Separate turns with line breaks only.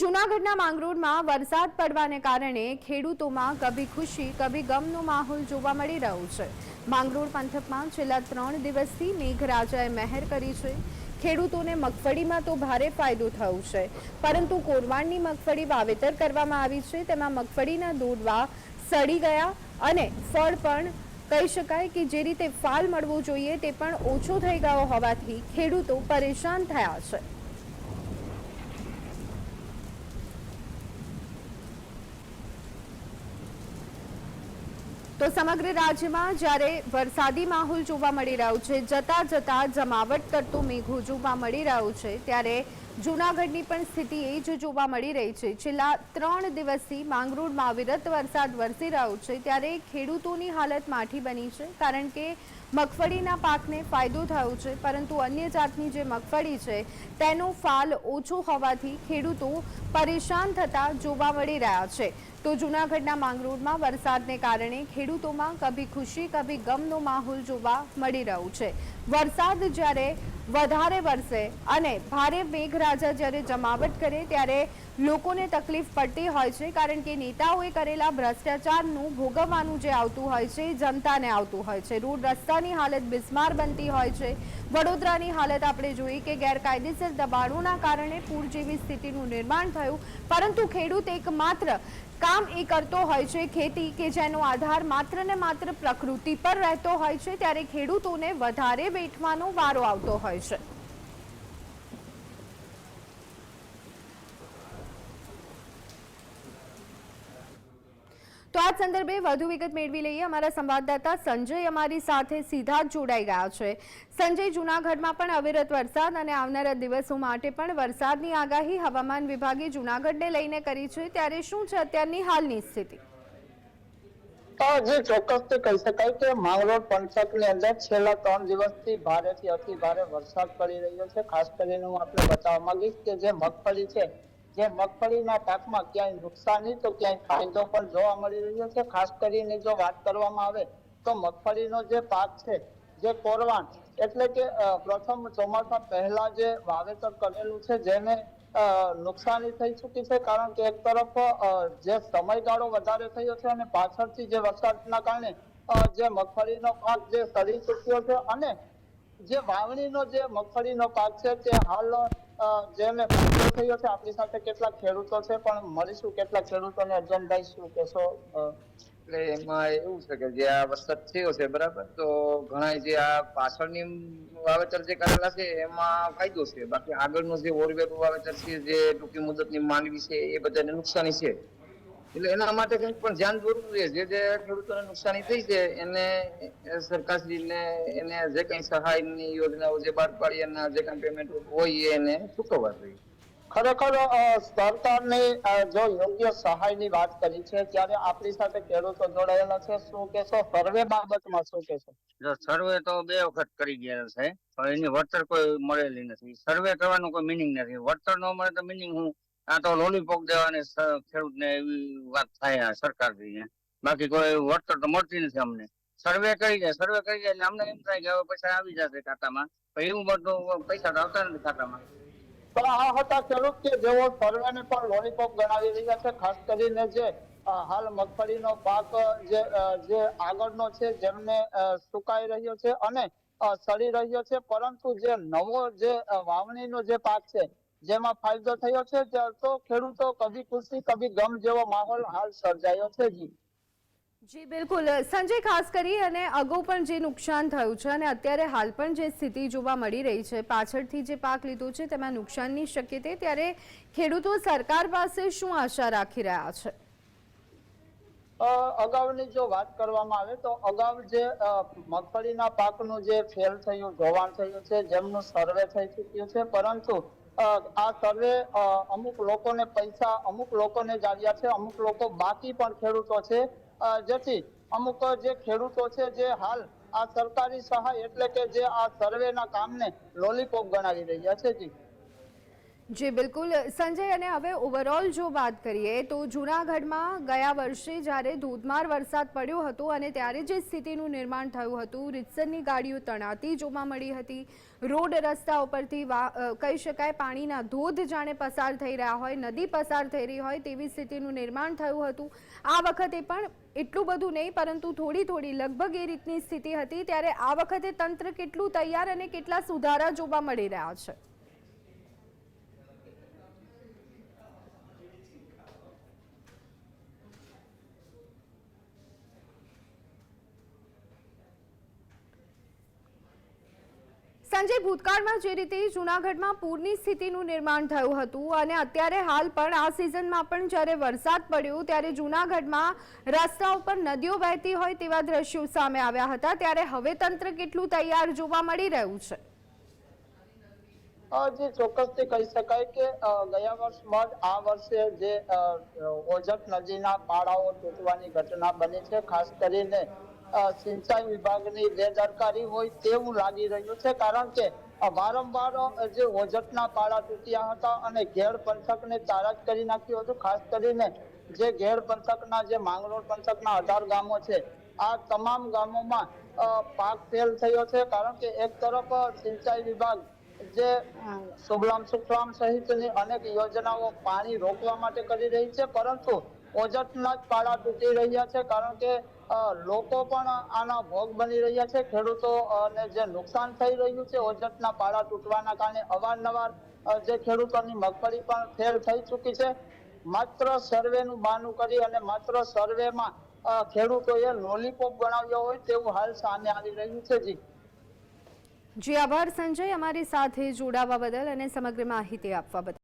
જૂનાગઢના માંગરોળમાં વરસાદ પડવાને કારણે ખેડૂતોમાં કભી ખુશી, કભી ગમનો માહોલ જોવા મળી રહ્યો છે. માંગરોળ પંથકમાં છેલ્લા ત્રણ દિવસથી મેઘરાજાએ મહેર કરી છે. ખેડૂતોને મગફળીમાં તો ભારે ફાયદો થયો છે. પરંતુ કોરવાણની મગફળી વાવેતર કરવામાં આવી છે. તેમાં મગફળીના દોડવા સડી ગયા અને ફળ પણ કહી શકાય કે જે રીતે ફાલ મળવો જોઈએ તે પણ ઓછો થઈ ગયો હોવાથી ખેડૂતો પરેશાન થયા છે. તો સમગ્ર રાજ્યમાં જ્યારે વરસાદી માહોલ જોવા મળી રહ્યો છે, જતા જતા જમાવટ કરતું મેઘો જોવા મળી રહ્યું છે, ત્યારે જૂનાગઢની પણ સ્થિતિ એ જ જોવા મળી રહી છે. છેલ્લા ત્રણ દિવસથી માંગરોળમાં અવિરત વરસાદ વરસી રહ્યો છે. ત્યારે ખેડૂતોની હાલત માઠી બની છે, કારણ કે મગફળીના પાકને ફાયદો થયો છે, પરંતુ અન્ય જાતની જે મગફળી છે, તેનો ફાલ ઓછો હોવાથી ખેડૂતો પરેશાન થતા જોવા મળી રહ્યા છે. તો જૂનાગઢના માંગરોળમાં વરસાદને કારણે ખેડૂતોમાં કભી ખુશી, કભી ગમનો માહોલ જોવા મળી રહ્યો છે. વરસાદ જ્યારે વધારે વરસે અને ભારે મેઘરાજા જ્યારે જમાવટ કરે ત્યારે લોકોને તકલીફ પડતી હોય છે કારણ કે નેતાઓએ કરેલા ભ્રષ્ટાચારનું ભોગવવાનું જે આવતું હોય છે જનતાને આવતું હોય છે. રોડ રસ્તાની હાલત બિસ્માર બનતી હોય છે. વડોદરાની હાલત આપણે જોઈ કે ગેરકાયદેસર દબાણોના કારણે પૂર જેવી સ્થિતિનું નિર્માણ થયું. પરંતુ ખેડૂત એકમાત્ર કામ એ કરતો હોય છે ખેતી કે જેનો આધાર માત્ર ને માત્ર પ્રકૃતિ પર રહેતો હોય છે, ત્યારે ખેડૂતોને વધારે વેઠવાનો વારો આવતો હોય છે. તો આ સંદર્ભે વધુ વિગત મેળવી લઈએ. અમારા સંવાદદાતા સંજય અમારી સાથે સીધા જોડાઈ ગયા છે. સંજય, જૂનાગઢમાં પણ અવિરત વરસાદ અને આવનારા દિવસો માટે પણ વરસાદની આગાહી હવામાન વિભાગે જૂનાગઢને લઈને કરી છે. ત્યારે શું છે અત્યારની હાલની સ્થિતિ?
જે ચોક્કસથી કહી શકાય કે માંગરોળ પંથકની અંદર છેલ્લા ત્રણ દિવસથી ભારેથી અતિ વરસાદ પડી રહ્યો છે. ખાસ કરીને હું આપણે બતાવવા માંગીશ કે જે મગફળી છે જે મગફળીના પાકમાં ક્યાંય નુકસાની તો ક્યાંય ફાયદો પણ જોવા મળી રહ્યો છે. ખાસ કરીને જો વાત કરવામાં આવે, તો મગફળીનો જે પાક છે, જે કોરવાણ, એટલે કે પ્રથમ ચોમાસા પહેલા જે વાવેતર કરેલું છે, જેને નુકસાની થઈ ચૂકી છે, કારણ કે એક તરફ જે સમયગાળો વધારે થયો છે અને પાછળથી જે વરસાદના કારણે જે મગફળીનો પાક જે સડી ચૂક્યો છે અને જે વાવણીનો જે મગફળીનો પાક છે, તે હાલ જેને ફાયદો થયો છે આપણી સાથે કેટલાક ખેડૂતો છે, પણ મળીશું કેટલાક ખેડૂતોને અર્જનભાઈ શું કહેશો
એટલે એમાં એવું છે કે જે આ વરસાદ થયો છે, બરાબર? તો ઘણા જે આ પાછળની વાવેતર જે કરેલા છે, એમાં ફાયદો છે. બાકી આગળનું જે ઓરવેલું વાવેતર છે, જે ટૂંકી મુદતની માંડવી છે, એ બધાને નુકસાની છે. એટલે એના માટે કંઈક પણ ધ્યાન દોરવું જોઈએ. જે જે ખેડૂતોને નુકસાની થઈ છે એને સરકારશ્રીને એને જે કંઈ સહાયની યોજનાઓ જે બહાર પાડી એના જે કંઈ પેમેન્ટ હોય એને ચૂકવવા જોઈએ.
ખરેખર સરકારને જો યોગ્ય સહાયની વાત કરી છે ત્યારે આપણી સાથે ખેડૂતો જોડાયેલા છે. શું કહેશો? સર્વે બાબતમાં શું કહેશો?
જો સર્વે તો બે વખત કરી ગયા છે પણ એની વળતર કોઈ મળેલી નથી. સર્વે કરવાનું કોઈ મિનિંગ નથી. વળતર ન મળે તો મિનિંગ હું આ તો લોલીપોપ દેવાની ખેડૂતને એવી વાત થાય આ સરકારથી બાકી કોઈ વળતર તો મળતી નથી અમને. સર્વે કરી જાય, સર્વે કરી જાય અમને એમ થાય કે હવે પૈસા આવી જશે ખાતામાં. એવું બધું પૈસા તો આવતા નથી ખાતામાં.
પણ આ હતા ખેડૂત કે જેઓ સર્વેને પણ લોલીપોપ ગણાવી રહ્યા છે, ખાસ કરીને જે હાલ મગફળીનો પાક જે જે આગળનો છે જેમને સુકાઈ રહ્યો છે અને સડી રહ્યો છે. પરંતુ જે નવો જે વાવણીનો જે પાક છે જેમાં ફાયદો થયો છે તો ખેડૂતો કભી ખુશી કભી ગમ જેવો માહોલ હાલ સર્જાયો છે જી.
જી બિલકુલ. સંજય ખાસ કરી અને અગાઉ પણ જે નુકસાન થયું છે અને અત્યારે હાલ પણ જે સ્થિતિ જોવા મળી રહી છે પાછળથી જે પાક લીધો છે તેમાં નુકસાનની શક્યતા ત્યારે ખેડૂતો સરકાર પાસે શું આશા રાખી રહ્યા છે?
અગાઉની જો વાત કરવામાં આવે તો અગાઉ જે મગફળીના પાકનું જે ફેલ થયું ધોવાણ થયું છે જેમનું સર્વે થઈ ચૂક્યું છે પરંતુ આ સર્વે અમુક લોકોને પૈસા, અમુક લોકોને જ આવ્યા છે, અમુક લોકો બાકી પણ ખેડૂતો છે. જેથી અમુક જે ખેડૂતો છે જે હાલ આ સરકારી સહાય એટલે કે જે આ સર્વેના કામને લોલીપોપ ગણાવી રહ્યા છે જી.
જી, બિલકુલ. સંજય, અને હવે ઓવરઓલ જો વાત કરીએ તો જૂનાગઢમાં ગયા વર્ષે જ્યારે ધોધમાર વરસાદ પડ્યો હતો અને ત્યારે જે સ્થિતિનું નિર્માણ થયું હતું, રીતસરની ગાડીઓ તણાતી જોવા મળી હતી. રોડ રસ્તા ઉપરથી કહી શકાય પાણીના ધોધ જાણે પસાર થઈ રહ્યા હોય, નદી પસાર થઈ રહી હોય તેવી સ્થિતિનું નિર્માણ થયું હતું. આ વખતે પણ એટલું બધું નહીં, પરંતુ થોડી થોડી લગભગ એ રીતની સ્થિતિ હતી. ત્યારે આ વખતે તંત્ર કેટલું તૈયાર અને કેટલા સુધારા જોવા મળી રહ્યા છે? સંજય ભૂતકાળમાં જે રીતે જૂનાગઢમાં પૂરની સ્થિતિનું નિર્માણ થયું હતું અને અત્યારે હાલ પણ આ સિઝનમાં પણ જ્યારે વરસાદ પડ્યો ત્યારે જૂનાગઢમાં રસ્તા ઉપર નદીઓ વહેતી હોય તેવા દ્રશ્યો સામે આવ્યા હતા. ત્યારે હવે તંત્ર કેટલું તૈયાર જોવા મળી રહ્યું છે?
જે જી ચોક્કસથી કહી શકાય કે ગયા વર્ષ બાદ આ વર્ષે જે ઓજક નદીના પાળાઓ તૂટવાની ઘટના બની છે. ખાસ કરીને સિંચાઈ વિભાગની બેદરકારી હોય તેવું લાગી રહ્યું છે, કારણ કે વારંવાર જે ઓજતના પાળા તૂટ્યા હતા અને ઘેડ પંથકને તારાજ કરી નાખ્યું હતું, ખાસ કરીને જે ઘેડ પંથકના, જે માંગરોળ પંથકના અઢાર ગામો છે, આ તમામ ગામોમાં પાક ફેલ થયો છે, કારણ કે એક તરફ સિંચાઈ વિભાગ જે સુગલામ સુખલામ સહિતની અનેક યોજનાઓ પાણી રોકવા માટે કરી રહી છે, પરંતુ ઓજતના જ પાળા તૂટી રહ્યા છે કારણ કે લોકો પણ આના ભોગ બની રહ્યા છે. ખેડૂતો અને જે નુકસાન થઈ રહ્યું છે ઓજતના પાળા તૂટવાના કારણે અવારનવાર જે ખેડૂતોની મગફળી પણ ફેલ થઈ ચૂકી છે. માત્ર સર્વેનું બહાનું કરી અને માત્ર સર્વેમાં ખેડૂતોએ લોલીપોપ ગણાવ્યો હોય તેવું હાલ સામે આવી રહ્યું છે જી.
જી, આભાર સંજય. અમારી સાથે જોડાવા બદલ અને સમગ્ર માહિતી આપવા બદલ.